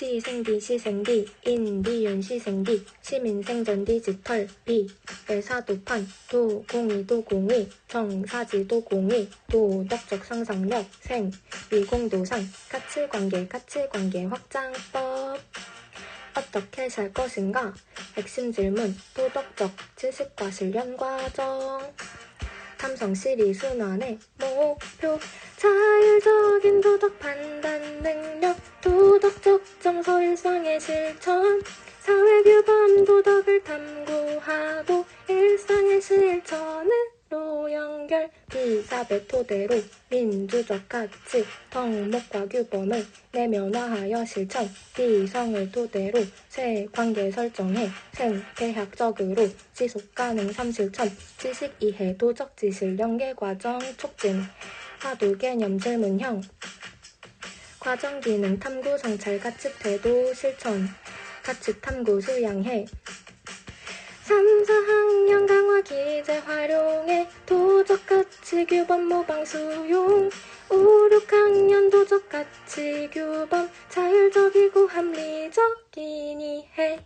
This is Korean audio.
치생디 시생디 인디윤 시생디 시민생전 디지털 비 의사도판 도공이 도공이 정사지 도공이 도덕적 상상력 생 미공도상 가치관계 가치관계 확장법. 어떻게 살 것인가? 핵심 질문 도덕적 지식과 실현 과정. 탐성 시리 순환의 목표 자율적인 도덕 판단 능력 적 정서 일상의 실천 사회규범 도덕을 탐구하고 일상의 실천으로 연결. 비사배 토대로 민주적 가치 덕목과 규범을 내면화하여 실천. 비성을 토대로 새 관계 설정해 생태학적으로 지속가능 삶실천. 지식 이해 도적 지실 연계 과정 촉진. 화두 개념 질문형 과정 기능 탐구 성찰 가치 태도 실천 가치 탐구 수양해 3, 4학년 강화 기재 활용해 도적 가치 규범 모방 수용. 5, 6학년 도적 가치 규범 자율적이고 합리적인 이해